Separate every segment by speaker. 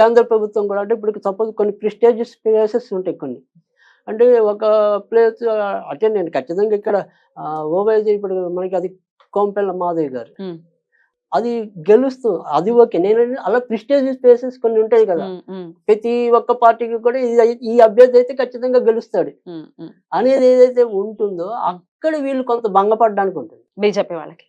Speaker 1: కేంద్ర ప్రభుత్వం కూడా అంటే ఇప్పుడు సపోజ్ కొన్ని ప్రిస్టేజియస్ ప్లేసెస్ ఉంటాయి కొన్ని. అంటే ఒక ప్లేస్ అంటే నేను ఖచ్చితంగా ఇక్కడ ఓవైజీ ఇప్పుడు మనకి అది కోంపెల్ల మాధవ్ గారు. అది గెలుస్తూ అది ఓకే. నేను అలా ప్రిస్టేజియస్ ప్లేసెస్ కొన్ని ఉంటాయి కదా. ప్రతి ఒక్క పార్టీకి కూడా ఇది- ఈ అభ్యర్థి అయితే ఖచ్చితంగా గెలుస్తాడు. అనేది ఏదైతే ఉంటుందో అక్కడ వీళ్ళు కొంత భంగపడడానికి ఉంటుంది.
Speaker 2: బీజేపీ వాళ్ళకి.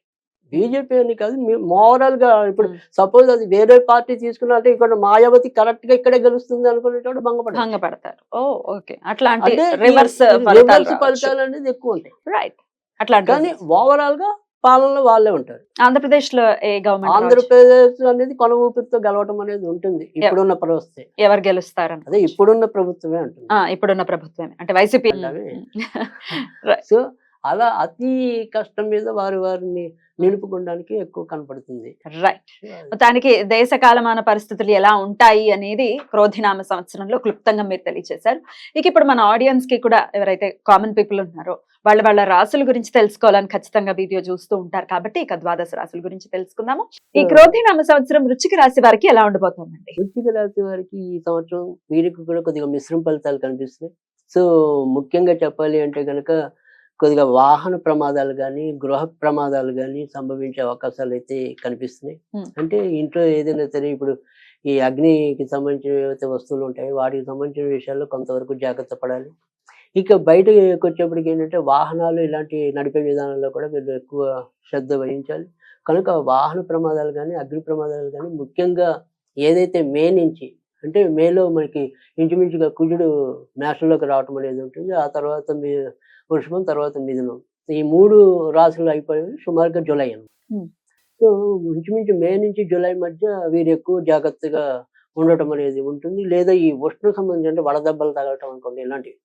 Speaker 1: బీజేపీ అని కాదు మోరల్గా ఇప్పుడు. సపోజ్ అది వేరే పార్టీ తీసుకున్నట్టే ఇక్కడ మాయావతి కరెక్ట్గా ఇక్కడే గెలుస్తుంది అనుకునేటోడు భంగపడాలి
Speaker 2: భంగపడతారు. ఓ ఓకే. అట్లాంటి
Speaker 1: అంటే
Speaker 2: రివర్స్
Speaker 1: రివర్స్ ఫలితాలు అనేది ఎక్కువ ఉంటాయి.
Speaker 2: రైట్ అట్లాంటి
Speaker 1: కానీ ఓవరాల్గా పాలనలో వాళ్ళే ఉంటారు.
Speaker 2: ఆంధ్రప్రదేశ్లో ఏ గవర్నమెంట్
Speaker 1: ఆంధ్రప్రదేశ్ అనేది కొన ఊపిరితో గెలవటం అనేది ఉంటుంది. ఇప్పుడున్న పరిస్థితి.
Speaker 2: ఎవరు గెలుస్తారని.
Speaker 1: అదే ఇప్పుడున్న ప్రభుత్వమే ఉంటుంది
Speaker 2: ఇప్పుడున్న ప్రభుత్వమే. అంటే వైసీపీ.
Speaker 1: సో అలా అతి కష్టం మీద వారి వారిని నిలుపుకోవడానికి ఎక్కువ కనపడుతుంది.
Speaker 2: రైట్ మొత్తానికి దేశ కాలమాన పరిస్థితులు ఎలా ఉంటాయి అనేది క్రోధినామ సంవత్సరంలో క్లుప్తంగా మీరు తెలియజేశారు. ఇక ఇప్పుడు మన ఆడియన్స్కి కూడా ఎవరైతే కామన్ పీపుల్ ఉన్నారో వాళ్ళ వాళ్ళ రాసుల గురించి తెలుసుకోవాలని ఖచ్చితంగా వీడియో చూస్తూ ఉంటారు కాబట్టి ఇక ద్వాదశ రాసుల గురించి తెలుసుకుందాము. ఈ క్రోధినామ సంవత్సరం రుచికి రాశి వారికి ఎలా ఉండబోతోందండి?
Speaker 1: వృత్తిక రాశి వారికి ఈ సంవత్సరం వీరికి కూడా కొద్దిగా మిశ్రమ ఫలితాలు కనిపిస్తున్నాయి. సో ముఖ్యంగా చెప్పాలి అంటే కనుక కొద్దిగా వాహన ప్రమాదాలు కానీ గృహ ప్రమాదాలు కానీ సంభవించే అవకాశాలు అయితే కనిపిస్తున్నాయి. అంటే ఇంట్లో ఏదైనా సరే ఇప్పుడు ఈ అగ్నికి సంబంధించిన ఏవైతే వస్తువులు ఉంటాయో వాటికి సంబంధించిన విషయాల్లో కొంతవరకు జాగ్రత్త పడాలి. ఇక బయటకు వచ్చేప్పటికి ఏంటంటే వాహనాలు ఇలాంటి నడిపే విధానంలో కూడా మీరు ఎక్కువ శ్రద్ధ వహించాలి. కనుక వాహన ప్రమాదాలు కానీ అగ్ని ప్రమాదాలు కానీ ముఖ్యంగా ఏదైతే మే నుంచి అంటే మేలో మనకి ఇంచుమించుగా కుజుడు మేషంలోకి రావటం అనేది ఉంటుంది. ఆ తర్వాత మీ వృషభం తర్వాత మిథునం ఈ మూడు రాశులు అయిపోయి సుమారుగా జూలై అన్నమాట. సో ఇంచుమించు మే నుంచి జూలై మధ్య వీరు ఎక్కువ జాగ్రత్తగా ఉండటం అనేది ఉంటుంది. లేదా ఈ ఉష్ణ సంబంధించి అంటే వడదెబ్బలు తగలటం అనుకోండి ఇలాంటివి.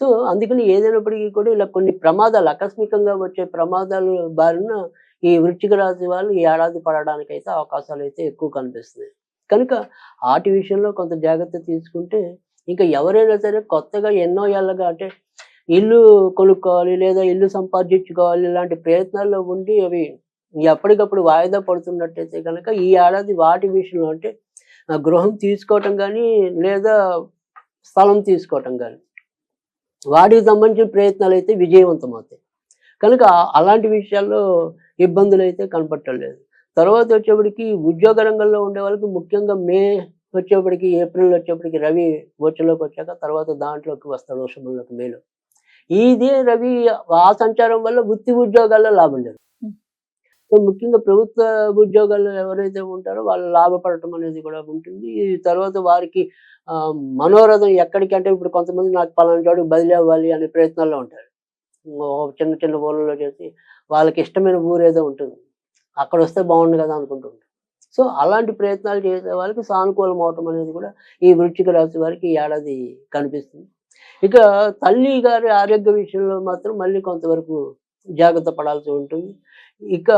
Speaker 1: సో అందుకని ఏదైనప్పటికీ కూడా ఇలా కొన్ని ప్రమాదాలు ఆకస్మికంగా వచ్చే ప్రమాదాలు బారిన ఈ వృశ్చిక రాశి వాళ్ళు ఈ ఏడాది పడడానికి అయితే అవకాశాలు అయితే ఎక్కువ కనిపిస్తున్నాయి. కనుక వాటి విషయంలో కొంత జాగ్రత్త తీసుకుంటే ఇంకా ఎవరైనా సరే కొత్తగా ఎన్నో ఏళ్ళగా అంటే ఇల్లు కొనుక్కోవాలి లేదా ఇల్లు సంపాదించుకోవాలి ఇలాంటి ప్రయత్నాల్లో ఉండి అవి ఎప్పటికప్పుడు వాయిదా పడుతున్నట్టయితే కనుక ఈ ఏడాది వాటి విషయంలో అంటే ఆ, గృహం తీసుకోవటం కానీ లేదా స్థలం తీసుకోవటం కానీ వాటికి సంబంధించిన ప్రయత్నాలు అయితే విజయవంతం అవుతాయి కనుక అలాంటి విషయాల్లో ఇబ్బందులు అయితే కనపట్టలేదు తర్వాత వచ్చేప్పటికి ఉద్యోగ రంగంలో ఉండే వాళ్ళకి ముఖ్యంగా మే వచ్చేప్పటికి ఏప్రిల్ వచ్చేప్పటికి రవి వచ్చలోకి వచ్చాక తర్వాత దాంట్లోకి వస్తాడు వృషభంలోకి మేలో. ఇదే రవి ఆ సంచారం వల్ల వృత్తి ఉద్యోగాల్లో లాభం లేదు. సో ముఖ్యంగా ప్రభుత్వ ఉద్యోగాలు ఎవరైతే ఉంటారో వాళ్ళు లాభపడటం అనేది కూడా ఉంటుంది. ఈ తర్వాత వారికి మనోరథం ఎక్కడికి అంటే ఇప్పుడు కొంతమంది నాకు పలానా చోటుకు బదిలీ అవ్వాలి అనే ప్రయత్నాల్లో ఉంటారు. చిన్న చిన్న ఊళ్ళలో చేసి వాళ్ళకి ఇష్టమైన ఊరు ఏదో ఉంటుంది. అక్కడ వస్తే బాగుండు కదా అనుకుంటుంటారు సో అలాంటి ప్రయత్నాలు చేసే వాళ్ళకి సానుకూలం అవటం అనేది కూడా ఈ వృశ్చిక రాశి వారికి ఏడాది కనిపిస్తుంది. ఇక తల్లి గారి ఆరోగ్య విషయంలో మాత్రం మళ్ళీ కొంతవరకు జాగ్రత్త పడాల్సి ఉంటుంది. ఇక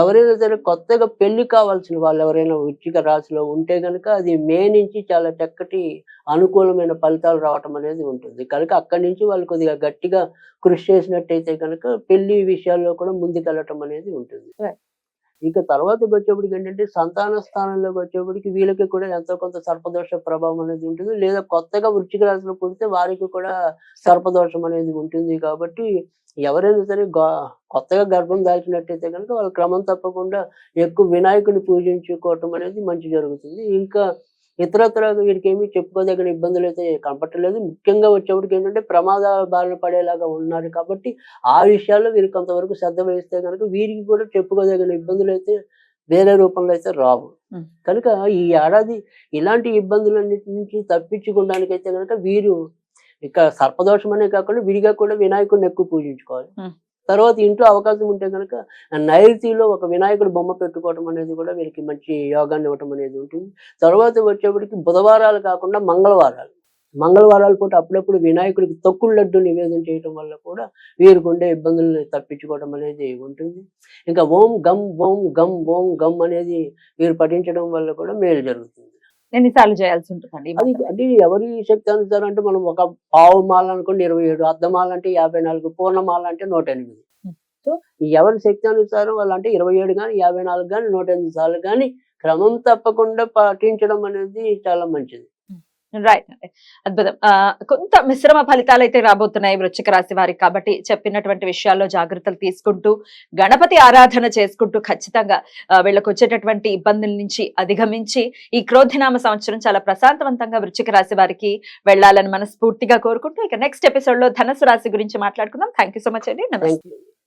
Speaker 1: ఎవరైనా సరే కొత్తగా పెళ్ళి కావాల్సిన వాళ్ళు ఎవరైనా ఉచిక రాశిలో ఉంటే కనుక అది మే నుంచి చాలా చక్కటి అనుకూలమైన ఫలితాలు రావటం అనేది ఉంటుంది. కనుక అక్కడి నుంచి వాళ్ళు కొద్దిగా గట్టిగా కృషి చేసినట్టయితే కనుక పెళ్ళి విషయాల్లో కూడా ముందుకెళ్ళటం అనేది ఉంటుంది. ఇంకా తర్వాతకి వచ్చేప్పటికి ఏంటంటే సంతాన స్థానంలోకి వచ్చేప్పటికి వీళ్ళకి కూడా ఎంతో కొంత సర్పదోష ప్రభావం అనేది ఉంటుంది. లేదా కొత్తగా వృశ్చిక రాశిలో పుడితే వారికి కూడా సర్పదోషం అనేది ఉంటుంది. కాబట్టి ఎవరైనా సరే కొత్తగా గర్భం దాల్చినట్టయితే కనుక వాళ్ళు క్రమం తప్పకుండా ఎక్కువ వినాయకుని పూజించుకోవటం అనేది మంచి జరుగుతుంది. ఇంకా ఇతరత్ర వీరికి ఏమీ చెప్పుకోదగిన ఇబ్బందులు అయితే కనపట్టలేదు ముఖ్యంగా వచ్చేప్పటికి ఏంటంటే ప్రమాదాల బారిన పడేలాగా ఉన్నారు కాబట్టి ఆ విషయాల్లో వీరికి కొంతవరకు శ్రద్ధ వహిస్తే కనుక వీరికి కూడా చెప్పుకోదగిన ఇబ్బందులు అయితే వేరే రూపంలో అయితే రావు. కనుక ఈ ఏడాది ఇలాంటి ఇబ్బందులన్నిటి నుంచి తప్పించుకోవడానికి అయితే కనుక వీరు ఇక సర్పదోషం అనే కాకుండా విడిగా కూడా వినాయకుడిని ఎక్కువ పూజించుకోవాలి. తర్వాత ఇంట్లో అవకాశం ఉంటే కనుక నైరుతిలో ఒక వినాయకుడు బొమ్మ పెట్టుకోవటం అనేది కూడా వీరికి మంచి యోగాన్ని ఇవ్వటం అనేది ఉంటుంది. తర్వాత వచ్చేప్పటికి బుధవారాలు కాకుండా మంగళవారాలు. మంగళవారాల పూట అప్పుడప్పుడు వినాయకుడికి తొక్కుడు లడ్డు నివేదన చేయటం వల్ల కూడా వీరికి ఉండే ఇబ్బందుల్ని తప్పించుకోవడం అనేది ఉంటుంది. ఇంకా ఓం గం ఓం గం ఓం గం అనేది వీరు పఠించడం వల్ల కూడా మేలు జరుగుతుంది.
Speaker 2: ఎన్నిసార్లు చేయాల్సి ఉంటుందండి
Speaker 1: అది? అది ఎవరి శక్తి అనుసారం అంటే మనం ఒక పావు మాల అనుకోండి ఇరవై ఏడు అర్ధమాల అంటే యాభై నాలుగు పూర్ణమాల అంటే నూట ఎనిమిది. సో ఎవరి శక్తి అనుసారం వాళ్ళు అంటే ఇరవై ఏడు కానీ యాభై నాలుగు కానీ నూట ఎనిమిది సార్లు కానీ క్రమం తప్పకుండా పాటించడం అనేది చాలా మంచిది
Speaker 2: రైట్ అండి అద్భుతం. ఆ, కొంత మిశ్రమ ఫలితాలు అయితే రాబోతున్నాయి వృశ్చిక రాశి వారికి కాబట్టి చెప్పినటువంటి విషయాల్లో జాగ్రత్తలు తీసుకుంటూ గణపతి ఆరాధన చేసుకుంటూ ఖచ్చితంగా వీళ్ళకు వచ్చేటటువంటి ఇబ్బందుల నుంచి అధిగమించి ఈ క్రోధినామ సంవత్సరం చాలా ప్రశాంతవంతంగా వృశ్చిక రాశి వారికి వెళ్ళాలని మనస్ఫూర్తిగా కోరుకుంటూ ఇక నెక్స్ట్ ఎపిసోడ్లో ధనసు రాశి గురించి మాట్లాడుకుందాం. థ్యాంక్ సో మచ్ అండి. నమస్తే